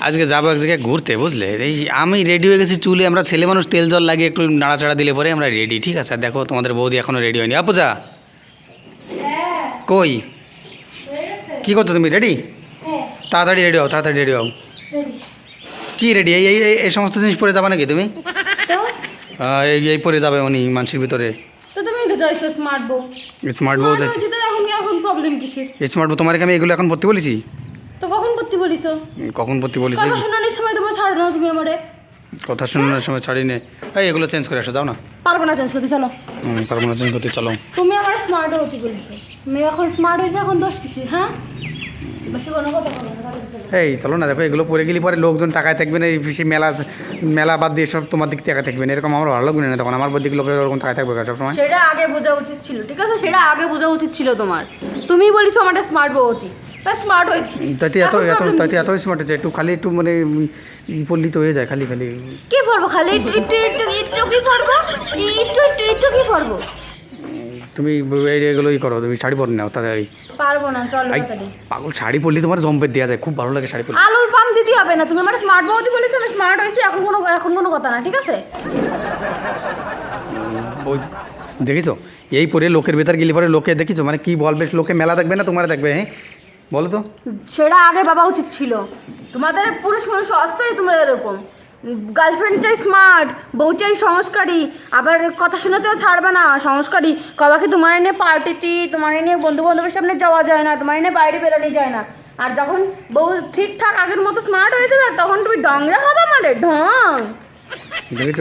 আজকে যাব এক জায়গায় ঘুরতে বুঝলে? এই আমি রেডি হয়ে গেছি চুলে আমরা ছেলে মানুষ তেল জল লাগিয়ে একটু নাড়াচাড়া দিলে পরে আমরা রেডি ঠিক আছে? দেখো তোমাদের বৌদি এখনও রেডি হয়নি। আপুজা কই? কী করছ তুমি? রেডি তাড়াতাড়ি রেডি হও তাড়াতাড়ি রেডি হও। কি রেডি এই এই- সমস্ত জিনিস পরে যাবে নাকি তুমি? এই এই পরে যাবে উনি মানুষের ভিতরে। চাইছো স্মার্ট বউ। স্মার্ট বউ কিসের? স্মার্ট বউ তোমার আমি এগুলো এখন পড়তে বলেছি? তো কখন করতে বলিছো? কখন পড়তে বলেছি? কথা শোনানোর সময় তোমার ছাড়ো না তুমি আমারে। কথা শোনানোর সময় ছাড়ি নে এই এগুলো চেঞ্জ করে আসো যাও না। পারব না চেঞ্জ করতে চলো। পারব না চেঞ্জ করতে চলো। তুমি আমার স্মার্ট হতে বলছো? তুমি এখন স্মার্ট হয়েছে এখন দোষ কিসের হ্যাঁ। এই চলো না দেখো এগুলো পরে গেলে পরে লোকজন টাকায় থাকবে না এই মেলা মেলা বাদ দিয়ে সব তোমার দিক টাকা থাকবে না। এরকম আমার ভালো লাগবে না তখন। আমার দিক লোকের ওরকম টাকায় থাকবে সব সময় সেটা আগে বোঝা উচিত ছিল ঠিক আছে? সেটা আগে বোঝা উচিত ছিল তোমার। তুমি বলিছো আমার স্মার্ট বউ হতি তা স্মার্ট হয়েছি তাতে এত এত তাতে এত স্মার্ট আছে একটু খালি একটু মানে ই পড়লি তো হয়ে যায় খালি খালি। কি খালি? একটু একটু একটু কি একটু একটু একটু কি তুমি এই এগুলো ই করো তুমি শাড়ি পরে নাও তাড়াতাড়ি। পারব না চলো পাগল শাড়ি পরলে তোমার জম্পের দেওয়া যায় খুব ভালো লাগে শাড়ি পরলে। আলুর পাম দিতে হবে না তুমি আমার স্মার্ট বউতি বলেছ আমি স্মার্ট হয়েছি এখন কোনো এখন কোনো কথা না ঠিক আছে? দেখেছ? এই পরে লোকের ভেতর গেলে পরে লোকে দেখেছ? মানে কি বলবে লোকে মেলা দেখবে না তোমার দেখবে হ্যাঁ? বলো তো। সেটা আগে বাবা উচিত ছিল। তোমাদের পুরুষ মানুষ অস্থায়ী তোমরা এরকম। গার্লফ্রেন্ড চাই স্মার্ট বউ চাই সংস্কারী আবার কথা শোনাতেও ছাড়বে না। সংস্কারী কবাকে তোমার নিয়ে পার্টিতে তোমার এনে বন্ধু বান্ধবের সামনে যাওয়া যায় না তোমার এনে বাইরে বেরোনো যায় না। আর যখন বউ ঠিকঠাক আগের মতো স্মার্ট হয়ে যাবে তখন তুমি ডঙ্গে হবে মানে ঢং। দেখেছ?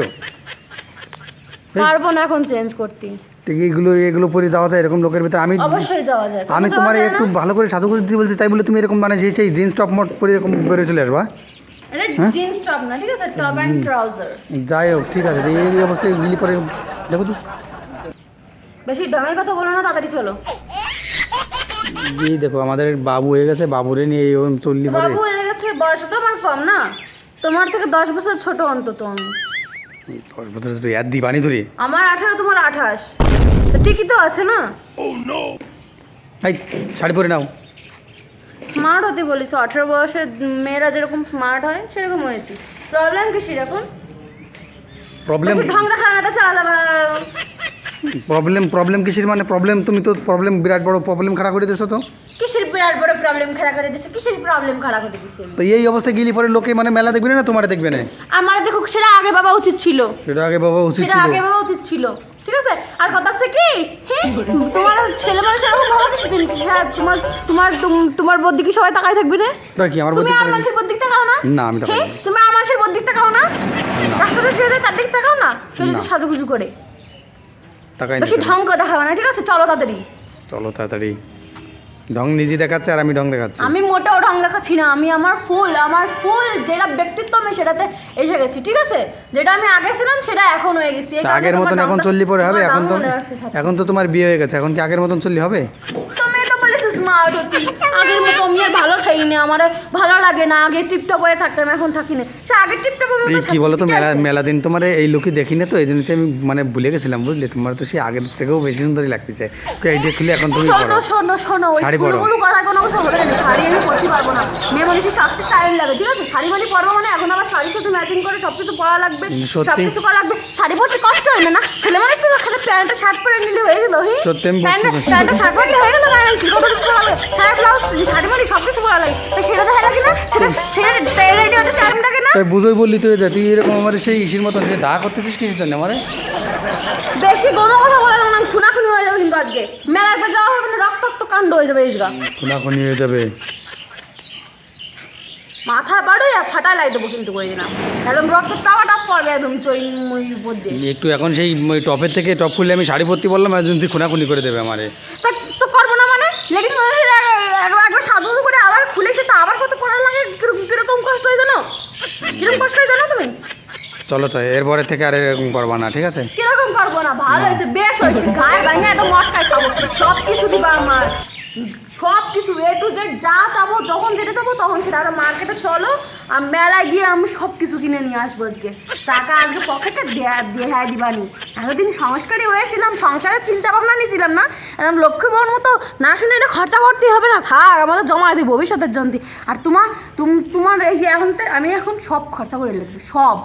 পারব না এখন চেঞ্জ করতে। এইগুলো এগুলো পরে যাওয়া যায় এরকম লোকের ভিতরে। আমি অবশ্যই যাওয়া যায় আমি তোমার একটু ভালো করে সাধু করে দিতে বলছি তাই বলে তুমি এরকম মানে সেই সেই জিন্স টপ মট পরে এরকম বেরোয় চলে আসবা। ট্রাউজার যাই হোক ঠিক আছে এই অবস্থায় গিলি পরে দেখো তো। বেশি ডঙের কথা বলো না তাড়াতাড়ি চলো। এই দেখো আমাদের বাবু হয়ে গেছে বাবুরে নিয়ে এরকম চললি বাবু হয়ে গেছে বয়স তো আমার কম না? তোমার থেকে দশ বছর ছোট অন্তত আমি। দশ বছর তো ইয়াদ দি বানি ধরে। আমার আঠারো তোমার আঠাশ। তো ঠিকই তো আছে না? এই শাড়ি পরে নাও। স্মার্ট হতে বলিস আঠারো বয়সের মেয়েরা যেরকম স্মার্ট হয় সেরকম হয়েছে। প্রবলেম কি সেরকম? প্রবলেম ঢং দেখা না তো চালা প্রবলেম প্রবলেম কিসের মানে? প্রবলেম তুমি তো প্রবলেম বিরাট বড় প্রবলেম খাড়া করে দিছো তো। কিসের বিরাট বড় প্রবলেম খাড়া করে দিছে কিসের প্রবলেম খাড়া করে দিছে তো এই অবস্থায় গেলি পরে লোকে মানে মেলা দেখবে না তোমার দেখবে না? আমার দেখো সেটা আগে বাবা উচিত ছিল। সেটা আগে বাবা উচিত ছিল। সেটা আগে বাবা উচিত ছিল। আর কথা আছে কি? তোমার ছেলে মানুষ এরকম ভালো হ্যাঁ তোমার তোমার তোমার বদ্দি কি সবাই তাকায় থাকবে না? কি আমার তুমি আর মানুষের বদ্দিক তাকাও না? না, আমি তাকাই। তুমি আর মানুষের বদ্দি তাকাও না? রাস্তাতে ছেড়ে তার দিক তাকাও না? কেউ যদি। সাজুগুজু করে। তাকাই বেশি ঢং কথা হবে না ঠিক আছে? চলো তাড়াতাড়ি। চলো তাড়াতাড়ি। ঢং নিজে দেখাচ্ছে আর আমি ঢং দেখাচ্ছি। আমি মোটেও ঢং দেখাচ্ছি না আমি আমার ফুল আমার ফুল যেটা ব্যক্তিত্ব আমি সেটাতে এসে গেছি ঠিক আছে? যেটা আমি আগে ছিলাম সেটা এখন হয়ে গেছি। আগের মতন এখন চল্লি পরে হবে এখন তো। এখন তো তোমার বিয়ে হয়ে গেছে এখন কি আগের মতন চল্লি হবে? তুমি বলেছ আগের মতো আমি আর ভালো খাইনি আমার ভালো লাগে না। আগে থাকতাম এখন থাকি না। সে আগে কি বলো তো মেলা মেলা দিন তোমার এই লুকি দেখি না তো এই জন্য তো আমি মানে ভুলে গেছিলাম বুঝলে? তোমার তো সেই আগের থেকেও বেশি সুন্দরই লাগতেছে। খুলে এখন তুমি শোনো শোনো শোনো ওই শাড়ি পরো। কোনো কথা কোনো কিছু বলে না শাড়ি আমি পরতে পারব না। মেয়ে মানুষের টাইম লাগে ঠিক আছে? শাড়ি মানে পরবো মানে এখন আবার শাড়ির সাথে ম্যাচিং করে সব কিছু পরা লাগবে সব কিছু করা লাগবে। শাড়ি পরতে কষ্ট হয় না না? ছেলে মানুষ তো খালি প্যান্টটা শার্ট পরে নিলে হয়ে গেল প্যান্টটা শার্ট পরলে হয়ে গেল না কত কিছু লাগবে শাড়ি ব্লাউজ শাড়ি সব কিছু করা লাগে। তো সেটা দেখা লাগে না? সেটা সেটা টাইম লাগে না? তাই বুঝোই বললি তো হয়ে তুই এরকম আমার সেই ইসির মতন সে দা করতেছিস কিছু জন্য মানে বেশি কথা বলে না খুনাখুনি হয়ে যাবে কিন্তু আজকে। যাওয়া হবে না রক্তাক্ত কাণ্ড হয়ে যাবে এই খুনাখুনি হয়ে যাবে। মাথা আর ফাটা লাই দেবো কিন্তু করে দিলাম একদম রক্ত টাওয়া টাপ পড়বে একদম দিয়ে। একটু এখন সেই টপের থেকে টপ খুললে আমি শাড়ি পরতে বললাম একজন তুই খুনাখুনি করে দেবে আমারে। তা তো করব না মানে লেডিস মানুষের এক- একবার সাজু করে আবার খুলে এসেছে আবার কত পড়া লাগে? কীরকম কীরকম কষ্ট হয় জানো? কীরকম কষ্ট হয় জানো তুমি? চলো তো এরপরে থেকে আর এরকম করব না ঠিক আছে? কীরকম করব না? ভালো হয়েছে বেশ হয়েছে। গায়ে গায়ে এত মটকায় খাব। সব কিছু দিবা আমার। সব কিছু এ টু জেড যা চাবো, যখন যেটা চাবো, তখন সেটা। আর মার্কেটে চলো, আর মেলায় গিয়ে আমি সব কিছু কিনে নিয়ে আসব আজকে। টাকা আজকে পকেটে দেয়া দেহায় দিবানি। এতদিন সংস্কারই হয়েছিলাম, সংসারের চিন্তা ভাবনা নিয়েছিলাম না। একদম লক্ষ্মী বোন মতো না শুনে এটা খরচা করতে হবে না। থাক, আমাদের জমা দিই ভবিষ্যতের জন্য। আর তোমার তুম, তোমার এই যে এখন আমি এখন সব খরচা করে লিখব সব।